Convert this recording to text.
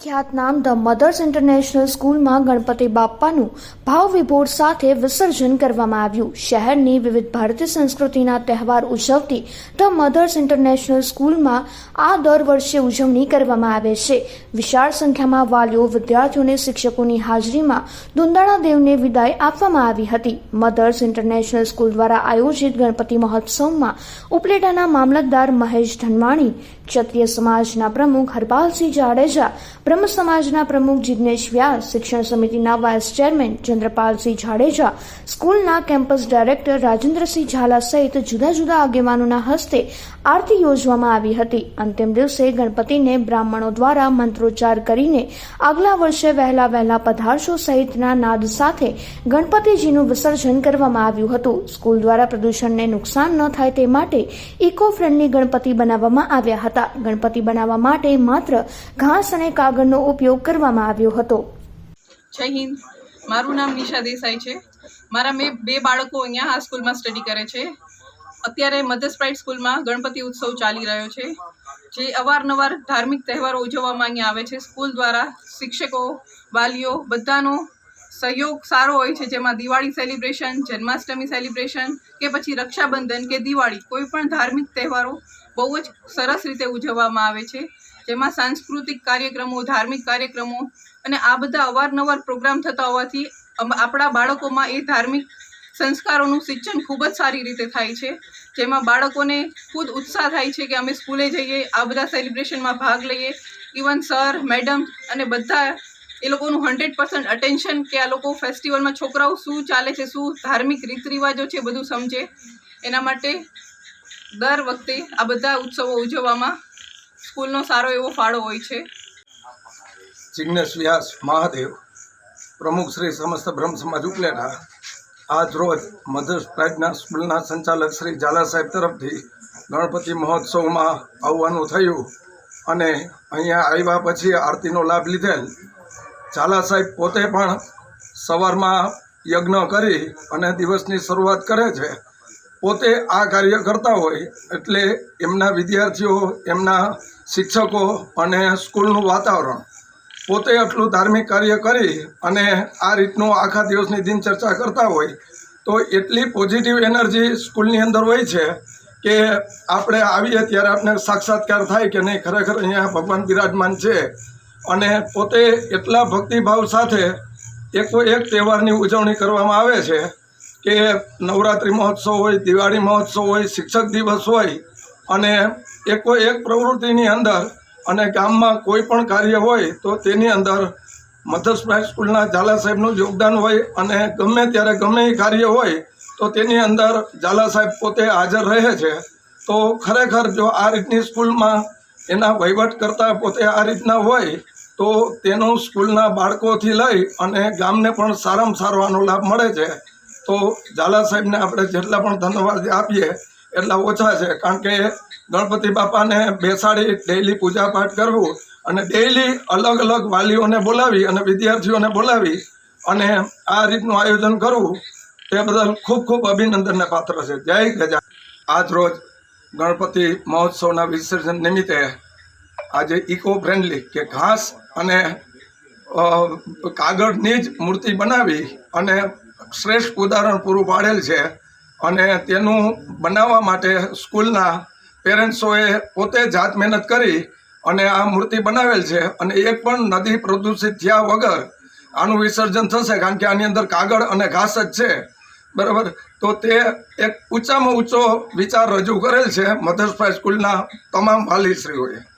ખ્યાતનામ the mothers international સ્કૂલમાં ગણપતિ બાપ્પાનું ભાવ વિભોર સાથે વિસર્જન કરવામાં આવ્યું. શહેરની વિવિધ ભારતીય સંસ્કૃતિના તહેવાર ઉજવતી ધ મધર્સ ઇન્ટરનેશનલ સ્કૂલમાં આ દર વર્ષે ઉજવણી કરવામાં આવે છે. વિશાળ સંખ્યામાં વાલીઓ, વિદ્યાર્થીઓ અને શિક્ષકોની હાજરીમાં દુંદાળા દેવને વિદાય આપવામાં આવી હતી. મધર્સ ઇન્ટરનેશનલ સ્કૂલ દ્વારા આયોજિત ગણપતિ મહોત્સવમાં ઉપલેટાના મામલતદાર મહેશ ધનવાણી, ક્ષત્રિય સમાજના પ્રમુખ હરપાલસિંહ જાડેજા બ્રહ્મ સમાજના પ્રમુખ જિગ્નેશ વ્યાસ, શિક્ષણ સમિતિના વાઇસ ચેરમેન ચંદ્રપાલસિંહ જાડેજા, સ્કૂલના કેમ્પસ ડાયરેક્ટર રાજેન્દ્રસિંહ ઝાલા સહિત જુદા જુદા આગેવાનોના હસ્તે આરતી યોજવામાં આવી હતી. અંતિમ દિવસે ગણપતિને બ્રાહ્મણો દ્વારા મંત્રોચ્ચાર કરીને આગલા વર્ષે વહેલા વહેલા પધારશો સહિતના નાદ સાથે ગણપતિજીનું વિસર્જન કરવામાં આવ્યું હતું. સ્કૂલ દ્વારા પ્રદૂષણને નુકસાન ન થાય તે માટે ઇકો ફ્રેન્ડલી ગણપતિ બનાવવામાં આવ્યા હતા. ગણપતિ બનાવવા માટે માત્ર ઘાસ અને કાગળનો ઉપયોગ કરવામાં આવ્યો હતો. જય હિન્દ. મારું નામ નિશા દેસાઈ છે. મારા મેં, બે બાળકો અહીંયા આ સ્કૂલમાં સ્ટડી કરે છે. અત્યારે મધર્સ પ્રાઇડ સ્કૂલમાં ગણપતિ ઉત્સવ ચાલી રહ્યો છે. જે અવારનવાર ધાર્મિક તહેવારો ઉજવવામાં અહીંયા આવે છે. સ્કૂલ દ્વારા શિક્ષકો, વાલીઓ બધાનો સહયોગ સારો હોય છે. જેમાં દિવાળી સેલિબ્રેશન, જન્માષ્ટમી સેલિબ્રેશન કે પછી રક્ષાબંધન કે દિવાળી કોઈ પણ ધાર્મિક તહેવારો બહુ જ સરસ રીતે ઉજવવામાં આવે છે. જેમાં સાંસ્કૃતિક કાર્યક્રમો, ધાર્મિક કાર્યક્રમો અને આ બધા અવારનવાર પ્રોગ્રામ થતા હોવાથી આપણા બાળકોમાં એ ધાર્મિક સંસ્કારોનું સિંચન ખૂબ જ સારી રીતે થાય છે. જેમાં બાળકોને ખુદ ઉત્સાહ થાય છે કે અમે સ્કૂલે જઈએ, આ બધા સેલિબ્રેશનમાં ભાગ લઈએ. ઇવન સર, મેડમ અને બધા એ લોકોનું હંડ્રેડ પર્સન્ટ અટેન્શન કે આ લોકો ફેસ્ટિવલમાં છોકરાઓ શું ચાલે છે, શું ધાર્મિક રીત રિવાજો છે બધું સમજે. એના માટે દર વખતે આ બધા ઉત્સવો ઉજવવામાં સ્કૂલનો સારો એવો ફાળો હોય છે. જિગ્નેશ વ્યાસ મહાદેવ, પ્રમુખ શ્રી સમસ્ત બ્રહ્મ સમાજ ઉપલેટા, આજ રોજ મધર્સ પ્રાઇડના સ્કૂલના સંચાલક શ્રી ઝાલા સાહેબ તરફથી ગણપતિ મહોત્સવમાં આવવાનું થયું અને અહીંયા આવ્યા પછી આરતીનો લાભ લીધેલ. ઝાલા સાહેબ પોતે પણ સવારમાં યજ્ઞ કરી અને દિવસની શરૂઆત કરે છે. પોતે આ કાર્ય કરતા હોય એટલે એમના વિદ્યાર્થીઓ, એમના શિક્ષકો અને સ્કૂલનું વાતાવરણ પોતે આટલું ધાર્મિક કાર્ય કરી અને આ રીતનું આખા દિવસની દિનચર્ચા કરતા હોય, તો એટલી પોઝિટિવ એનર્જી સ્કૂલની અંદર હોય છે કે આપણે આવીએ ત્યારે આપણે સાક્ષાત્કાર થાય કે નહીં, ખરેખર અહીંયા ભગવાન બિરાજમાન છે. અને પોતે એટલા ભક્તિભાવ સાથે એકો એક તહેવારની ઉજવણી કરવામાં આવે છે કે નવરાત્રિ મહોત્સવ હોય, દિવાળી મહોત્સવ હોય, શિક્ષક દિવસ હોય, અને એકો એક પ્રવૃત્તિની અંદર અને ગામમાં કોઈ પણ કાર્ય હોય, તો તેની અંદર મધર્સ પ્રાઇડ સ્કૂલના ઝાલા સાહેબનું યોગદાન હોય, અને ગમે ત્યારે ગમે એ કાર્ય હોય, તો તેની અંદર ઝાલા સાહેબ પોતે હાજર રહે છે. તો ખરેખર જો આ રીતની સ્કૂલમાં એના વહીવટ કરતાં પોતે આ રીતના હોય, તો તેનું સ્કૂલના બાળકોથી લઈ અને ગામને પણ સારામાં સારો આનો લાભ મળે છે. તો ઝાલા સાહેબને આપણે જેટલા પણ ધન્યવાદ આપીએ, એટલા ઓછા છે. કારણ કે ગણપતિ બાપાને બેસાડી ડેઈલી પૂજાપાઠ કરવું અને ડેઈલી અલગ અલગ વાલીઓને બોલાવી અને વિદ્યાર્થીઓને બોલાવી અને આ રીતનું આયોજન કરવું, તે બદલ ખૂબ ખૂબ અભિનંદનને પાત્ર છે. જય ગજા આજ રોજ ગણપતિ મહોત્સવના વિસર્જન નિમિત્તે આજે ઇકો ફ્રેન્ડલી કે ઘાસ અને કાગળની જ મૂર્તિ બનાવી અને શ્રેષ્ઠ ઉદાહરણ પૂરું પાડેલ છે. અને તેનું બનાવવા માટે સ્કૂલના પેરેન્ટ્સોએ પોતે જાત મહેનત કરી અને આ મૂર્તિ બનાવેલ છે. અને એક પણ નદી પ્રદૂષિત થયા વગર આનું વિસર્જન થશે, કારણ કે આની અંદર કાગળ અને ઘાસ જ છે. બરાબર? તો તે એક ઊંચામાં ઊંચો વિચાર રજૂ કરેલ છે મધર્સ પ્રાઇડ સ્કૂલના તમામ વાલીશ્રીઓએ